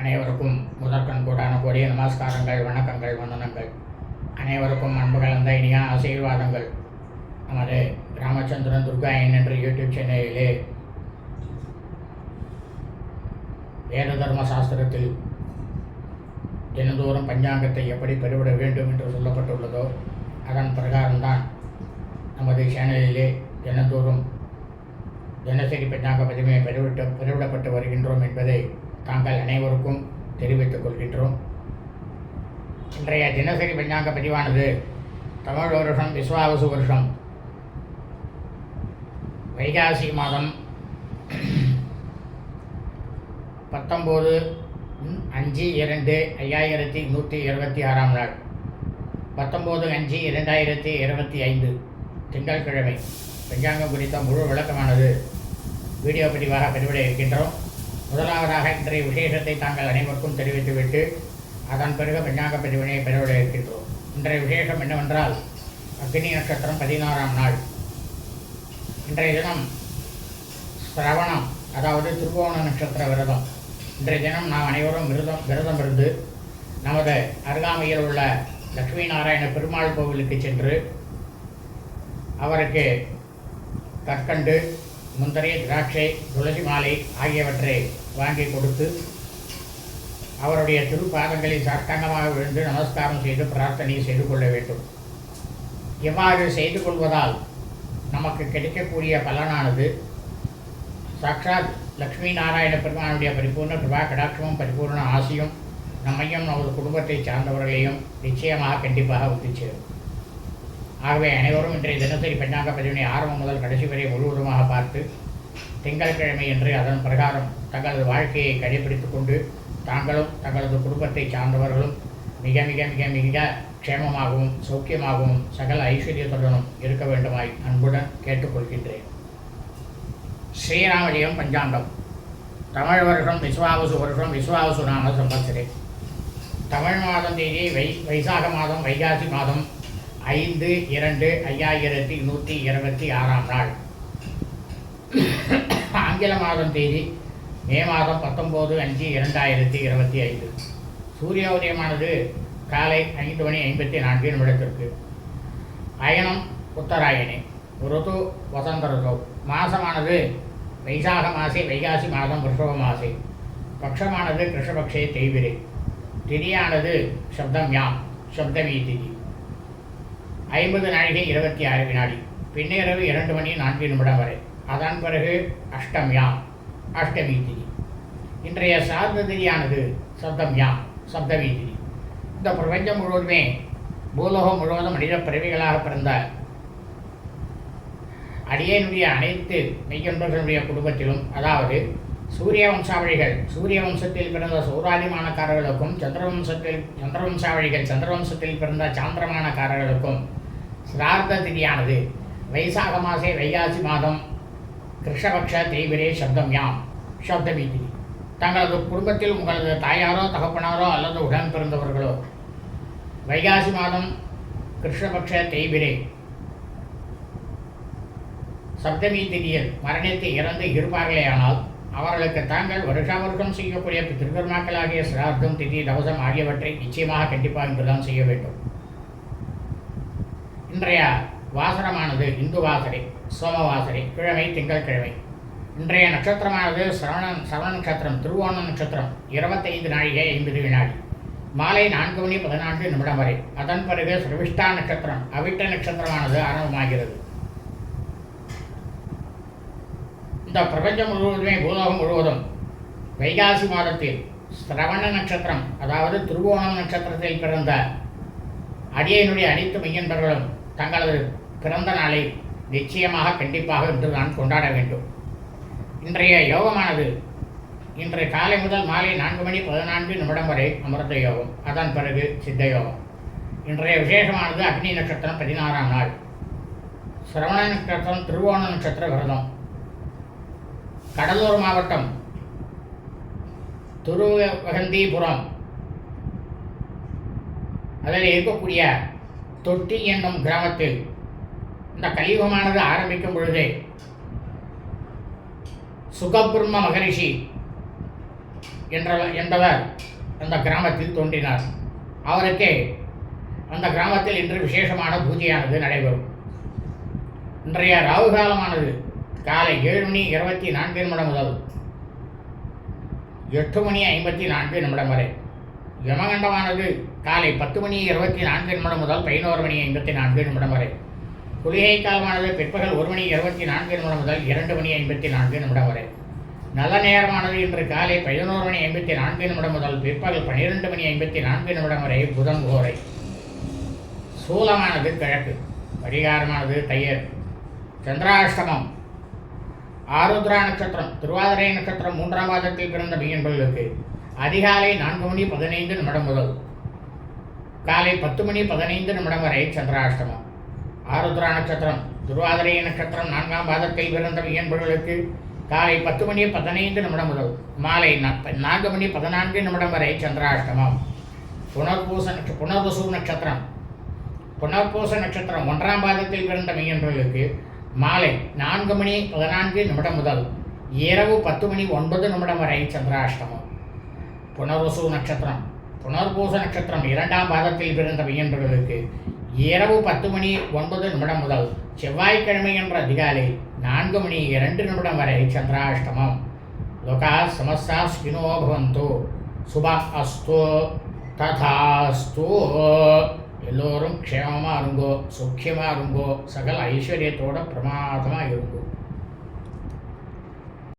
அனைவருக்கும் முதற்கண் கூடான கொடிய நமஸ்காரங்கள் வணக்கங்கள் வந்தனங்கள். அனைவருக்கும் அன்பு கலந்த இனிய ஆசீர்வாதங்கள். நமது ராமச்சந்திரன் துர்கா என்ற யூடியூப் சேனலிலே வேத தர்ம சாஸ்திரத்தில் தினந்தோறும் பஞ்சாங்கத்தை எப்படி பெருவிட வேண்டும் என்று சொல்லப்பட்டுள்ளதோ அதன் பிரகாரம்தான் நமது சேனலிலே தினந்தோறும் தினசரி பஞ்சாங்க பதிமையை பெருவிட்டு பெருவிடப்பட்டு வருகின்றோம் என்பதை தாங்கள் அனைவருக்கும் தெரிவித்துக் கொள்கின்றோம். இன்றைய தினசரி பஞ்சாங்க பதிவானது தமிழ் வருஷம் விஸ்வாவசு வருஷம். வைகாசி மாதம் பத்தொம்போது அஞ்சு இரண்டு ஐயாயிரத்தி நூற்றி இருபத்தி ஆறாம் நாள். பத்தொம்போது அஞ்சு இரண்டாயிரத்தி இருபத்தி ஐந்து திங்கட்கிழமை பஞ்சாங்கம் குறித்த முழு விளக்கமானது வீடியோ பதிவாக பதிவிட இருக்கின்றோம். முதலாவதாக இன்றைய விசேஷத்தை தாங்கள் அனைவருக்கும் தெரிவித்துவிட்டு அதன் பிறகு பஞ்சாங்க பதிவினை பெறவிட இருக்கின்றோம் இன்றைய விசேஷம் என்னவென்றால் அக்னி நட்சத்திரம் பதினாறாம் நாள். இன்றைய தினம் சிரவணம் அதாவது திருவோண நட்சத்திர விரதம். இன்றைய தினம் நாம் அனைவரும் விரதம் விரதம் இருந்து நமது அருகாமையில் உள்ள லட்சுமி நாராயண பெருமாள் கோவிலுக்கு சென்று அவருக்கு கற்கண்டு முந்தரை திராட்சை துளசி மாலை ஆகியவற்றை வாங்கி கொடுத்து அவருடைய திருப்பாதங்களில் சாஷ்டாங்கமாக விழுந்து நமஸ்காரம் செய்து பிரார்த்தனை செய்து கொள்ள வேண்டும். இவ்வாறு செய்து கொள்வதால் நமக்கு கிடைக்கக்கூடிய பலனானது சாட்சாத் லக்ஷ்மி நாராயண பெருமானுடைய பரிபூர்ண கிருபா கடாட்சமும் பரிபூர்ண ஆசையும் நம்மையும் நமது குடும்பத்தை சார்ந்தவர்களையும் நிச்சயமாக கண்டிப்பாக வந்து சேரும். ஆகவே அனைவரும் இன்றைய தினசரி பெண்ணாக பதிவினை ஆரம்பம் முதல் கடைசி வரை முழுவதுமாக பார்த்து திங்கட்கிழமை என்று அதன் பிரகாரம் தங்களது வாழ்க்கையை கடைபிடித்து கொண்டு தாங்களும் தங்களது குடும்பத்தை சார்ந்தவர்களும் மிக மிக மிக மிக க்ஷேமமாகவும் சௌக்கியமாகவும் சகல ஐஸ்வர்யத்துடனும் இருக்க வேண்டுமாய் அன்புடன் கேட்டுக்கொள்கின்றேன். ஸ்ரீராமஜயம் பஞ்சாங்கம். தமிழ் வருஷம் விஸ்வாவசு வருஷம் விஸ்வாவசு நாம சம்பத்சரே தமிழ் மாதம் தேதி வை வைசாக மாதம் வைகாசி மாதம் ஐந்து இரண்டு ஐயாயிரத்தி நூற்றி இருபத்தி ஆறாம் நாள். ஆங்கில மாதம் தேதி மே மாதம் பத்தொம்போது அஞ்சு இரண்டாயிரத்தி இருபத்தி ஐந்து. சூரிய உதயமானது காலை ஐந்து மணி ஐம்பத்தி நான்கு நிமிடத்திற்கு. அயனம் உத்தராயணி ருது வசந்த ருது. மாசமானது வைசாக மாசே வைகாசி மாதம் ரிஷப மாசி. பக்ஷமானது கிருஷ்ணபக்ஷே தெய்விரை திதியானது சப்தம் யாம் சப்தமி திதி ஐம்பது நாழிகை இருபத்தி ஆறு வினாடி. பின்னிரவு இரண்டு மணி நான்கு நிமிடம் வரை. அதன் பிறகு அஷ்டம் யாம் அஷ்டமி திதி இன்றைய சார்ந்த திதியானது சப்தம் யாம் சப்தமி திதி இந்த பிரபஞ்சம் முழுவதுமே பூலோகம் முழுவதும் மனித பிறவிகளாக பிறந்த அடியனுடைய அனைத்து மெய்யன்பர்களுடைய குடும்பத்திலும் அதாவது சூரிய வம்சாவழிகள் சூரிய வம்சத்தில் பிறந்த சௌராதிமானக்காரர்களுக்கும் சந்திரவம்சத்தில் சந்திரவம்சாவழிகள் சந்திரவம்சத்தில் பிறந்த சாந்திரமானக்காரர்களுக்கும் சிரார்த்த திதியானது வைசாக மாசே வைகாசி மாதம் கிருஷ்ணபக்ஷ தேய்பிரே சப்தம் யாம். சப்தமீதி. தங்களது குடும்பத்தில் உங்களது தாயாரோ தகப்பனாரோ அல்லது உடன் பிறந்தவர்களோ வைகாசி மாதம் கிருஷ்ணபக்ஷ தேய்பிரே சப்தமி திதியில் மரணித்து இறந்து இருப்பார்களேயானால் அவர்களுக்கு தாங்கள் வருஷா வருஷம் செய்யக்கூடிய திருக்கர்மாக்களாகிய சிரார்த்தம் திதி தவசம் ஆகியவற்றை நிச்சயமாக கண்டிப்பாக இன்றுதான் செய்ய வேண்டும். இன்றைய வாசனமானது இந்து வாசரை சோமவாசரை கிழமை திங்கட்கிழமை இன்றைய நட்சத்திரமானது சரவண சரவண நட்சத்திரம் திருவோண நட்சத்திரம் இருபத்தைந்து நாழிகை ஐம்பது வினாடி. மாலை நான்கு மணி பதினான்கு நிமிடம் வரை. அதன் பிறகு சிரவிஷ்டா நட்சத்திரம் அவிட்ட நட்சத்திரமானது ஆரம்பமாகிறது. இந்த பிரபஞ்சம் முழுவதுமே பூலோகம் முழுவதும் வைகாசி மாதத்தில் சிரவண நட்சத்திரம் அதாவது திருவோணம் நட்சத்திரத்தில் பிறந்த அடியனுடைய அனைத்து மையன்பர்களும் தங்களது பிறந்த நாளை நிச்சயமாக கண்டிப்பாக இன்று நான் கொண்டாட வேண்டும். இன்றைய யோகமானது இன்று காலை முதல் மாலை நான்கு மணி பதினான்கு நிமிடம் வரை அமிர்த யோகம் அதன் பிறகு சித்த யோகம். இன்றைய விசேஷமானது அக்னி நட்சத்திரம் பதினாறாம் நாள். சிரவண நட்சத்திரம் திருவோண நட்சத்திர விரதம். கடலூர் மாவட்டம் துருவகந்திபுரம். அதில் இருக்கக்கூடிய தொட்டி என்னும் கிராமத்தில் இந்த கலியுகமானது ஆரம்பிக்கும் பொழுதே சுகபிரம்ம மகரிஷி என்ற என்பவர் அந்த கிராமத்தில் தோன்றினார். அவருக்கே அந்த கிராமத்தில் இன்று விசேஷமான பூஜையானது நடைபெறும். இன்றைய ராகு காலமானது காலை ஏழு மணி இருபத்தி நான்கு நிமிடம் முதல் எட்டு மணி ஐம்பத்தி நான்கு நிமிடம் வரை. யமகண்டமானது காலை பத்து மணி இருபத்தி நான்கு நிமிடம் முதல் பதினோரு மணி ஐம்பத்தி நான்கு நிமிடம் வரை. குளிகை காலமானது பிற்பகல் ஒரு மணி இருபத்தி நான்கு நிமிடம் முதல் இரண்டு மணி ஐம்பத்தி நான்கு நிமிடம் வரை. நல்ல நேரமானது இன்று காலை பதினோரு மணி ஐம்பத்தி நான்கு நிமிடம் முதல் பிற்பகல் பன்னிரெண்டு மணி ஐம்பத்தி நான்கு நிமிடம் வரை புதன் கோரை. சூலமானது கிழக்கு பரிகாரமானது தையர். சந்திராஷ்டமம் ஆருத்ரா நட்சத்திரம் திருவாதிரை நட்சத்திரம் மூன்றாம் மாதத்தில் பிறந்த மீன்பர்களுக்கு அதிகாலை நான்கு மணி பதினைந்து நிமிடம் முதல் காலை பத்து மணி பதினைந்து நிமிடம் வரை சந்திராஷ்டமம். ஆருத்ரா நட்சத்திரம் திருவாதிரை நட்சத்திரம் நான்காம் பாதத்தில் பிறந்த மீன்பர்களுக்கு காலை பத்து மணி பதினைந்து நிமிடம் முதல் மாலை நான்கு மணி பதினான்கு நிமிடம் வரை சந்திராஷ்டமம். புனர்பூச நட்ச புனர்வசு நட்சத்திரம். புனர்பூச நட்சத்திரம் ஒன்றாம் பாதத்தில் பிறந்த மெய்யன்றர்களுக்கு மாலை நான்கு மணி பதினான்கு நிமிடம் முதல் இரவு பத்து மணி ஒன்பது நிமிடம் வரை சந்திராஷ்டமம். புனர்வசு நட்சத்திரம். புனர்பூச நட்சத்திரம் இரண்டாம் பாதத்தில் பிறந்த பையன்களுக்கு இரவு பத்து மணி ஒன்பது நிமிடம் முதல் செவ்வாய்க்கிழமை என்ற அதிகாலை நான்கு மணி இரண்டு நிமிடம் வரை சந்திராஷ்டமம். லோகா சமஸ்தா ஸ்கினோ பவந்து. சுப அஸ்து. ததாஸ்து. எல்லோரும் க்ஷேமமாக இருங்கோ சுக்கியமாக இருங்கோ சகல ஐஸ்வர்யத்தோட பிரமாதமாக இருங்கோ.